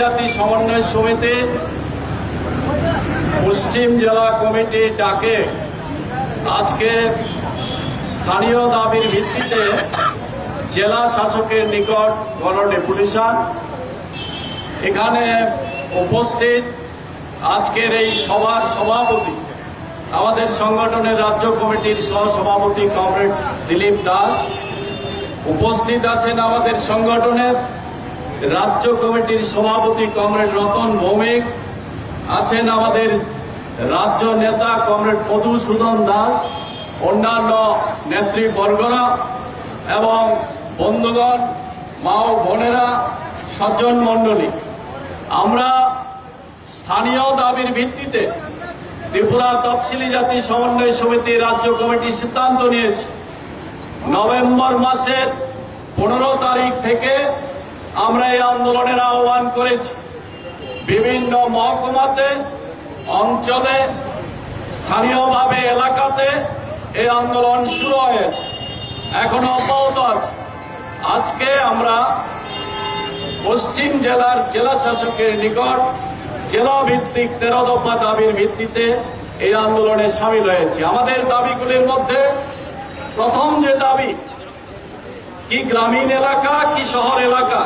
জাতি সমন্বয় সমিতি পশ্চিম জেলা কমিটির ডাকে আজকে স্থানীয় দাবির ভিত্তিতে জেলা শাসকের নিকট গণ ডেপুটেশন এখানে উপস্থিত আজকের এই সভার সভাপতি, আমাদের সংগঠনের রাজ্য কমিটির সহসভাপতি কমরেড দিলীপ দাস, উপস্থিত আছেন আমাদের সংগঠনের রাজ্য কমিটির সভাপতি কমরেড রতন ভৌমিক, আছেন আমাদের রাজ্য নেতা কমরেড মধুসূদন দাস, অন্যান্য নেতৃবর্গরা এবং বন্ধুগণ, মা ও বোনেরা, সজ্জন মণ্ডলী। আমরা স্থানীয় দাবির ভিত্তিতে ত্রিপুরা তফসিলি জাতি সমন্বয় সমিতি রাজ্য কমিটি সিদ্ধান্ত নিয়েছে। নভেম্বর মাসের পনেরো তারিখ থেকে আমরা এই আন্দোলনের আহ্বান করেছি। বিভিন্ন মহকুমাতে, অঞ্চলে, স্থানীয়ভাবে এলাকাতে এই আন্দোলন শুরু হয়েছে। এখনও অব্যাহত আছে। আজকে আমরা পশ্চিম জেলার জেলা শাসকের নিকট জেলা ভিত্তিক তেরো দফা দাবির ভিত্তিতে এই আন্দোলনে সামিল হয়েছে। আমাদের দাবিগুলির মধ্যে প্রথম যে দাবি কি গ্রামীণ এলাকা, কি শহর এলাকা?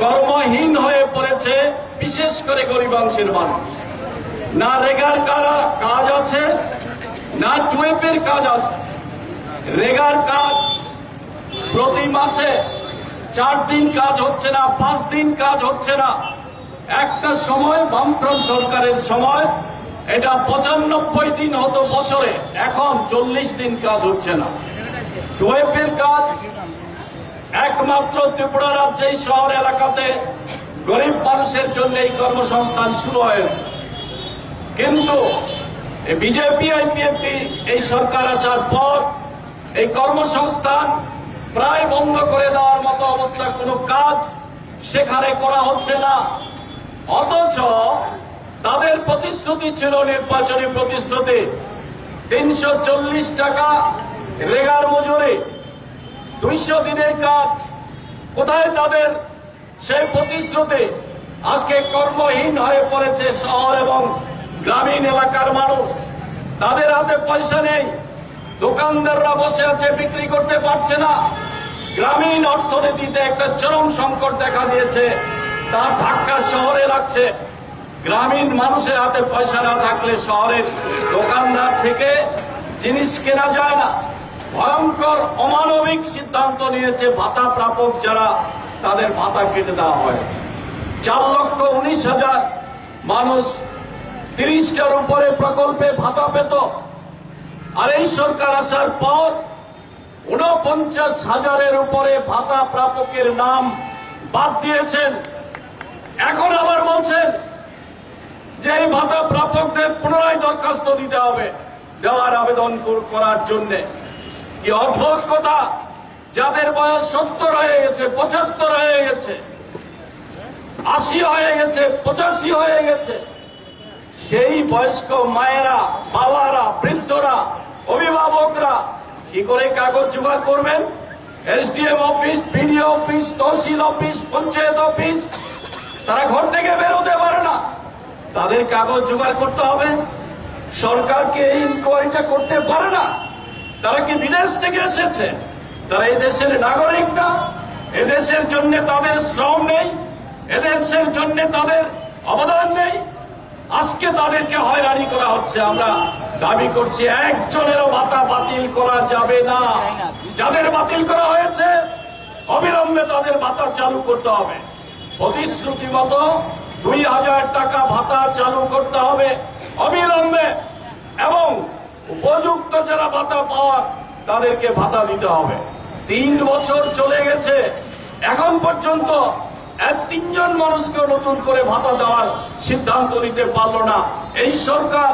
কর্মহীন হয়ে পড়েছে বিশেষ করে গরিবাংশের মানুষ। না রেগার কারা কাজ আছে, না টুয়েপের কাজ আছে। রেগার কাজ প্রতি মাসে চার দিন কাজ হচ্ছে না, পাঁচ দিন কাজ হচ্ছে না। একটা সময় বামফ্রন্ট সরকারের সময়, এটা পঁচানব্বই দিন হতো বছরে, এখন চল্লিশ দিন কাজ হচ্ছে না। টুয়েপের কাজ একমাত্র ত্রিপুরা রাজ্যের শহর এলাকাতে গরিব মানুষের জন্য এই কর্মসংস্থান শুরু হয়েছে। কিন্তু বিজেপি আইপিএফটি এই সরকার আসার পর এই কর্মসংস্থান প্রায় বন্ধ করে দেওয়ার মতো অবস্থা কোনো কাজ সেখানে করা হচ্ছে না। অথচ তাদের প্রতিশ্রুতি ছিল নির্বাচনী প্রতিশ্রুতি। তিনশো চল্লিশ টাকা রেগার মজুরি, দুইশো দিনের কাজ, কোথায় তাদের সেই প্রতিশ্রুতি? আজকে কর্মহীন হয়ে পড়েছে শহর এবং গ্রামীণ এলাকার মানুষ। তাদের হাতে পয়সা নেই, দোকানদাররা বসে আছে, বিক্রি করতে পারছে না। গ্রামীণ অর্থনীতিতে একটা চরম সংকট দেখা দিয়েছে, তার ধাক্কা শহরে লাগছে। গ্রামীণ মানুষের হাতে পয়সা না থাকলে শহরের দোকানদার থেকে জিনিস কেনা যায় না। ভয়ঙ্কর অমানবিক সিদ্ধান্ত নিয়েছে ভাতা প্রাপক যারা তাদের ভাতা কেটে দেওয়া হয়েছে। চার লক্ষ উনিশ হাজার মানুষ তিরিশটার উপরে প্রকল্পে ভাতা পেত। আর এই সরকার আসার পর উনপঞ্চাশ হাজারের উপরে ভাতা প্রাপকের নাম বাদ দিয়েছেন। এখন আবার বলছেন যে এই ভাতা প্রাপকদের পুনরায় দরখাস্ত দিতে হবে, দেওয়ার আবেদন করার জন্যে। কি অদ্ভুত কথা যাদের বয়স সত্তর হয়ে গেছে, পঁচাত্তর হয়ে গেছে, আশি হয়ে গেছে, পঁচাশি হয়ে গেছে, সেই বয়স্ক মায়েরা, বাবারা, বৃদ্ধরা, অভিভাবকরা কি করে কাগজ জোগাড় করবেন? SDM office, BDO office, tehsil office, panchayat office, তারা ঘর থেকে বেরোতে পারে না। তাদের কাগজ জোগাড় করতে হবে। সরকারকে এই ইনকোয়ারিটা করতে পারে না। তারা কি বিদেশ থেকে এসেছে? তারা এই দেশের নাগরিক না এদেশের জন্য তাদের শ্রম নেই এদেশের জন্য তাদের অবদান নেই। আজকে তাদেরকে হয়রানি করা হচ্ছে। আমরা দাবি করছি, একজনেরও ভাতা বাতিল করা যাবে না। যাদের বাতিল করা হয়েছে, অবিলম্বে তাদের ভাতা চালু করতে হবে। প্রতিশ্রুতি মতো দুই হাজার টাকা ভাতা চালু করতে হবে অবিলম্বে। এবং উপযুক্ত যারা ভাতা পাওয়ার, তাদেরকে ভাতা দিতে হবে। তিন বছর চলে গেছে। এখন পর্যন্ত তিনজন মানুষকে নতুন করে ভাতা দেওয়ার সিদ্ধান্ত নিতে পারল না। এই সরকার,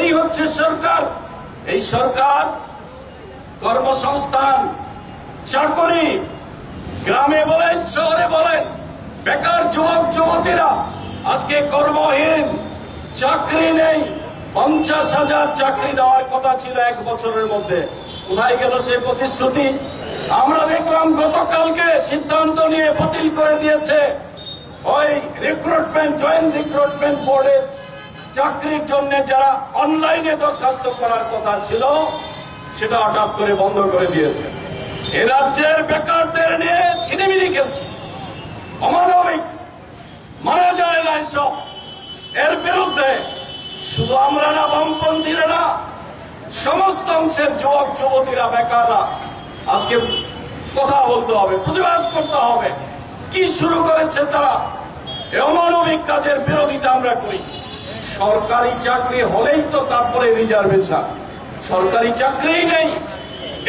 এই হচ্ছে সরকার। এই সরকার কর্মসংস্থান, চাকরি, গ্রামে বলেন, শহরে বলেন, বেকার যুবক, যুবতীরা আজকে কর্মহীন, চাকরি নেই। পঞ্চাশ হাজার চাকরি দেওয়ার কথা ছিল এক বছরের মধ্যে। কোথায় গেল সেই প্রতিশ্রুতি? আমরা দেখলাম গতকালকে সিদ্ধান্ত নিয়ে বাতিল করে দিয়েছে ওই রিক্রুটমেন্ট জয়েন্ট রিক্রুটমেন্ট বোর্ডের চাকরির জন্য যারা অনলাইনে দরখাস্ত করার কথা ছিল, সেটা হঠাৎ করে বন্ধ করে দিয়েছে। এ রাজ্যের বেকারদের নিয়ে ছিনিমিনি খেলছে। অমানবিক, মারা যায় না এসব। এর বিরুদ্ধে শুধু আমরা না, বামপন্থীরা না, সমস্ত অংশের যুবক, যুবতীরা, বেকাররা, আজকে কথা বলতে হবে, প্রতিবাদ করতে হবে। কি শুরু করেছে তারা? অমানবিক কাজের বিরোধিতা আমরা করি। সরকারি চাকরি হলেই তো তারপরে রিজার্ভেশন। সরকারি চাকরিই নেই।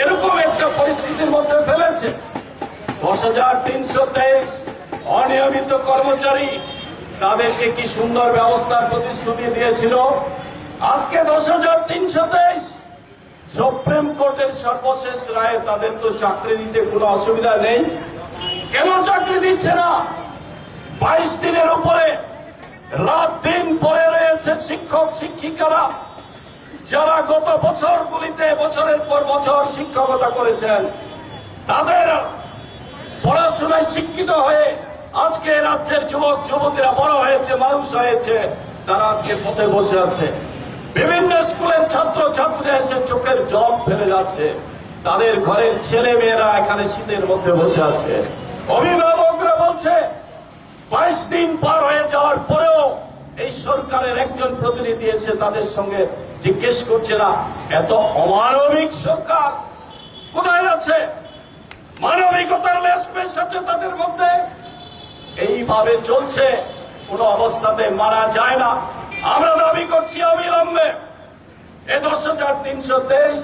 এরকম একটা পরিস্থিতির মধ্যে ফেলেছে। দশ হাজার তিনশো তেইশ অনিয়মিত কর্মচারী তাদেরকে কি সুন্দর ব্যবস্থার প্রতিশ্রুতি দিয়েছিল? আজকে দশ হাজার তিনশো তেইশ। সুপ্রিম কোর্টের সর্বশেষ রায়ে তাদের তো চাকরি দিতে কোনো অসুবিধা নেই। কেন চাকরি দিচ্ছে না? বাইশ দিনের উপরে রাত দিন পরে রয়েছে শিক্ষক, শিক্ষিকারা, যারা গত বছরগুলিতে, বছরের পর বছর শিক্ষকতা করেছেন, তাদের পড়াশোনায় শিক্ষিত হয়ে আজকে রাজ্যের যুবক, যুবতীরা বড় হয়েছে, মানুষ হয়েছে, তারা আজকে পথে বসে আছে। বিভিন্ন স্কুলের ছাত্র ছাত্রীরা এসে চোখের জল ফেলে যাচ্ছে। তাদের ঘরের ছেলে মেয়েরা এখানে শীতের মধ্যে বসে আছে। অভিভাবকরা বলছে, বাইশ দিন পার হয়ে যাওয়ার পরেও এই সরকারের একজন প্রতিনিধি এসে তাদের সঙ্গে জিজ্ঞেস করছে না, এত অমানবিক সরকার কোথায় আছে? মানবিকতার লেসপেস আছে তাদের মধ্যে। এইভাবে চলছে, কোন অবস্থাতে মারা যায় না। আমরা দাবি করছি অবিলম্বে এ দশ হাজার তিনশো তেইশ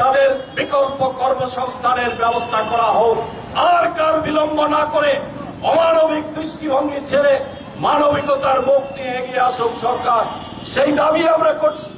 তাদের বিকল্প কর্মসংস্থানের ব্যবস্থা করা হোক। আর কার বিলম্ব না করে অমানবিক দৃষ্টিভঙ্গি ছেড়ে মানবিকতার মুখ নিয়ে এগিয়ে আসুক সরকার, সেই দাবি আমরা করছি।